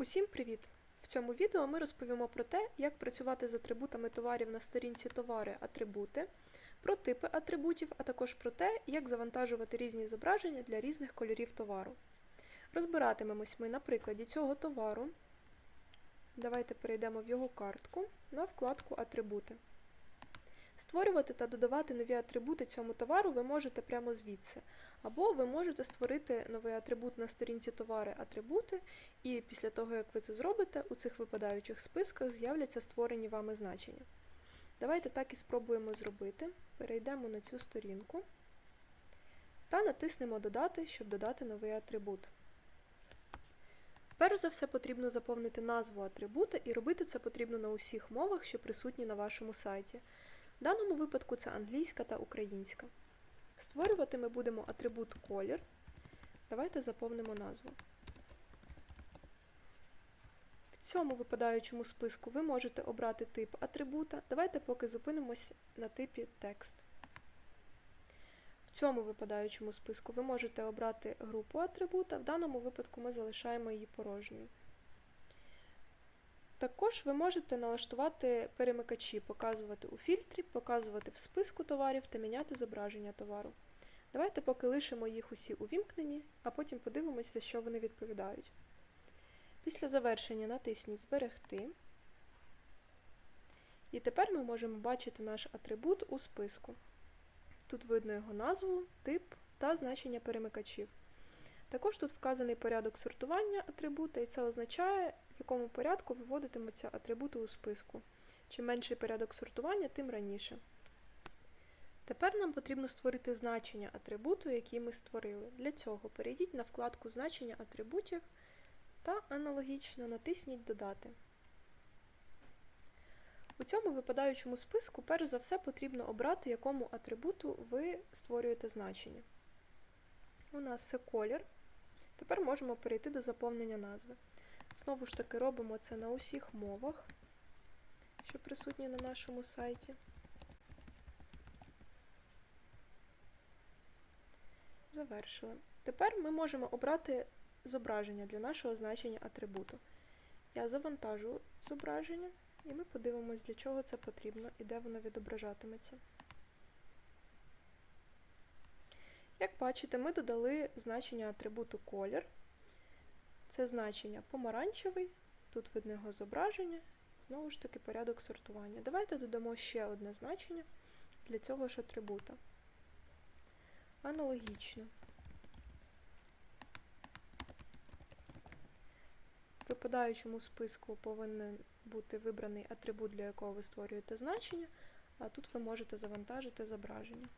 Усім привіт! В цьому відео ми розповімо про те, як працювати з атрибутами товарів на сторінці товари атрибути, про типи атрибутів, а також про те, як завантажувати різні зображення для різних кольорів товару. Розбиратимемось ми на прикладі цього товару. Давайте перейдемо в його картку на вкладку Атрибути. Створювати та додавати нові атрибути цьому товару ви можете прямо звідси. Або ви можете створити новий атрибут на сторінці товари атрибути, і після того, як ви це зробите, у цих випадаючих списках з'являться створені вами значення. Давайте так і спробуємо зробити. Перейдемо на цю сторінку та натиснемо Додати, щоб додати новий атрибут. Перш за все потрібно заповнити назву атрибута і робити це потрібно на усіх мовах, що присутні на вашому сайті. В даному випадку це англійська та українська. Створювати ми будемо атрибут колір. Давайте заповнимо назву. В цьому випадаючому списку ви можете обрати тип атрибута. Давайте поки зупинимось на типі текст. В цьому випадаючому списку ви можете обрати групу атрибута, в даному випадку ми залишаємо її порожньою. Також ви можете налаштувати перемикачі, показувати у фільтрі, показувати в списку товарів та міняти зображення товару. Давайте поки лишимо їх усі увімкнені, а потім подивимося, що вони відповідають. Після завершення натисніть Зберегти. І тепер ми можемо бачити наш атрибут у списку. Тут видно його назву, тип та значення перемикачів. Також тут вказаний порядок сортування атрибута, і це означає, в якому порядку виводитимуться атрибути у списку. Чим менший порядок сортування, тим раніше. Тепер нам потрібно створити значення атрибуту, який ми створили. Для цього перейдіть на вкладку Значення атрибутів та аналогічно натисніть Додати. У цьому випадаючому списку, перш за все, потрібно обрати, якому атрибуту ви створюєте значення. У нас це колір. Тепер можемо перейти до заповнення назви. Знову ж таки, робимо це на усіх мовах, що присутні на нашому сайті. Завершили. Тепер ми можемо обрати зображення для нашого значення атрибуту. Я завантажу зображення, і ми подивимось, для чого це потрібно і де воно відображатиметься. Як бачите, ми додали значення атрибуту колір. Це значення помаранчевий, тут видно його зображення, знову ж таки порядок сортування. Давайте додамо ще одне значення для цього ж атрибута. Аналогічно. В випадаючому списку повинен бути вибраний атрибут, для якого ви створюєте значення, а тут ви можете завантажити зображення.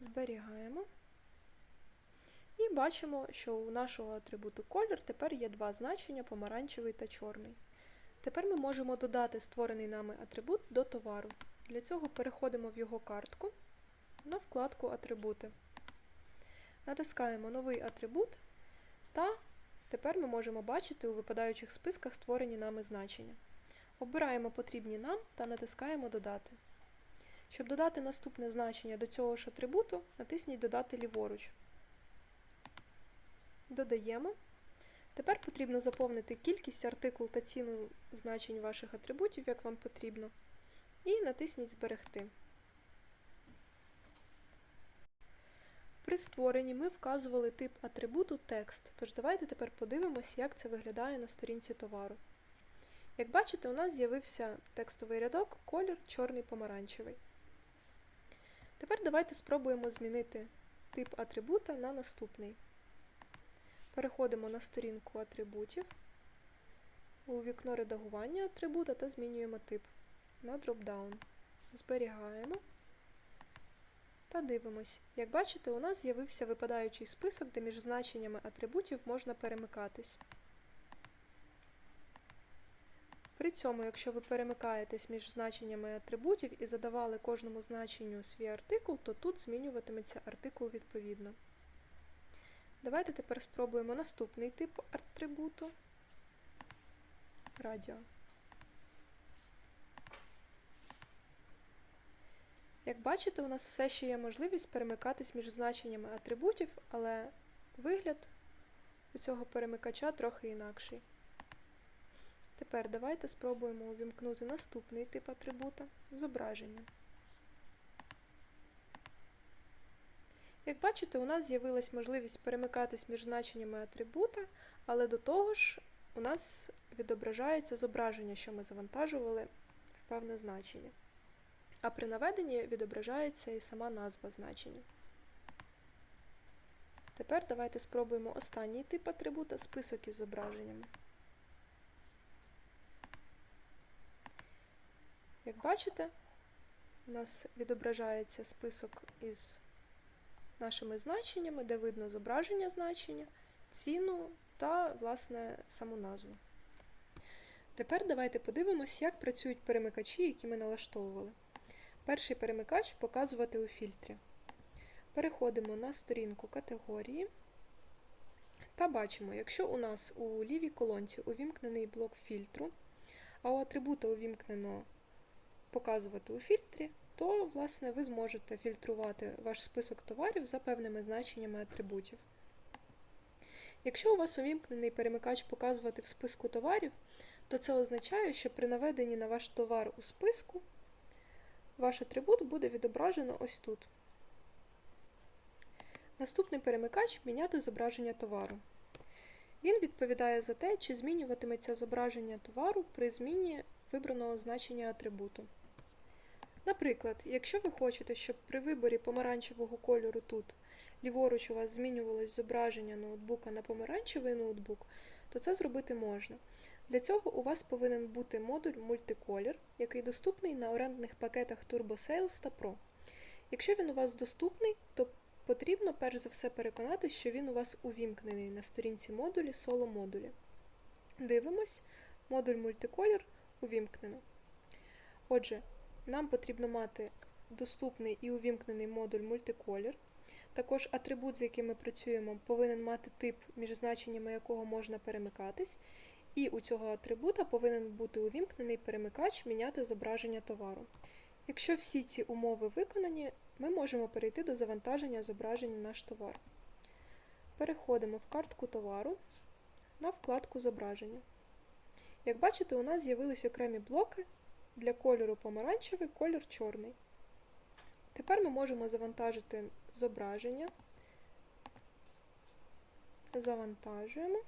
Зберігаємо. І бачимо, що у нашого атрибуту колір тепер є два значення помаранчевий та чорний. Тепер ми можемо додати створений нами атрибут до товару. Для цього переходимо в його картку на вкладку Атрибути. Натискаємо новий атрибут, та тепер ми можемо бачити у випадаючих списках створені нами значення. Обираємо потрібні нам та натискаємо Додати. Щоб додати наступне значення до цього ж атрибуту, натисніть Додати ліворуч. Додаємо. Тепер потрібно заповнити кількість, артикул та ціну значень ваших атрибутів, як вам потрібно, і натисніть Зберегти. При створенні ми вказували тип атрибуту текст, тож давайте тепер подивимось, як це виглядає на сторінці товару. Як бачите, у нас з'явився текстовий рядок, колір чорний помаранчевий. Тепер давайте спробуємо змінити тип атрибута на наступний. Переходимо на сторінку атрибутів, у вікно редагування атрибута та змінюємо тип на дропдаун. Зберігаємо та дивимось. Як бачите, у нас з'явився випадаючий список, де між значеннями атрибутів можна перемикатись. При цьому, якщо ви перемикаєтесь між значеннями атрибутів і задавали кожному значенню свій артикул, то тут змінюватиметься артикул відповідно. Давайте тепер спробуємо наступний тип атрибуту радіо. Як бачите, у нас все ще є можливість перемикатись між значеннями атрибутів, але вигляд у цього перемикача трохи інакший. Тепер давайте спробуємо увімкнути наступний тип атрибута зображення. Як бачите, у нас з'явилась можливість перемикатись між значеннями атрибута, але до того ж у нас відображається зображення, що ми завантажували в певне значення. А при наведенні відображається і сама назва значення. Тепер давайте спробуємо останній тип атрибута список із зображеннями. Як бачите, у нас відображається список із нашими значеннями, де видно зображення значення, ціну та, власне, саму назву. Тепер давайте подивимось, як працюють перемикачі, які ми налаштовували. Перший перемикач показувати у фільтрі. Переходимо на сторінку категорії та бачимо, якщо у нас у лівій колонці увімкнений блок фільтру, а у атрибута увімкнено показувати у фільтрі, то, власне, ви зможете фільтрувати ваш список товарів за певними значеннями атрибутів. Якщо у вас увімкнений перемикач показувати в списку товарів, то це означає, що при наведенні на ваш товар у списку ваш атрибут буде відображено ось тут. Наступний перемикач міняти зображення товару. Він відповідає за те, чи змінюватиметься зображення товару при зміні вибраного значення атрибуту. Наприклад, якщо ви хочете, щоб при виборі помаранчевого кольору тут ліворуч у вас змінювалось зображення ноутбука на помаранчевий ноутбук, то це зробити можна. Для цього у вас повинен бути модуль мультиколір, який доступний на орендних пакетах Turbo Sales та Pro. Якщо він у вас доступний, то потрібно перш за все переконатися, що він у вас увімкнений на сторінці модулі соло модулі. Дивимось, модуль мультиколір увімкнено. Отже, нам потрібно мати доступний і увімкнений модуль мультиколір. Також атрибут, з яким ми працюємо, повинен мати тип, між значеннями якого можна перемикатись, і у цього атрибута повинен бути увімкнений перемикач міняти зображення товару. Якщо всі ці умови виконані, ми можемо перейти до завантаження зображення наш товар. Переходимо в картку товару на вкладку Зображення. Як бачите, у нас з'явились окремі блоки для кольору помаранчевий, колір чорний. Тепер ми можемо завантажити зображення. Завантажуємо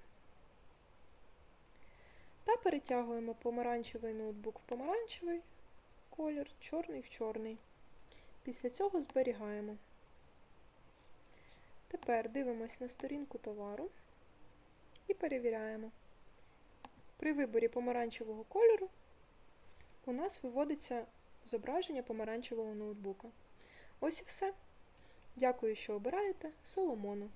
та перетягуємо помаранчевий ноутбук в помаранчевий колір, чорний в чорний. Після цього зберігаємо. Тепер дивимось на сторінку товару і перевіряємо. При виборі помаранчевого кольору у нас виводиться зображення помаранчевого ноутбука. Ось і все. Дякую, що обираєте Соломону.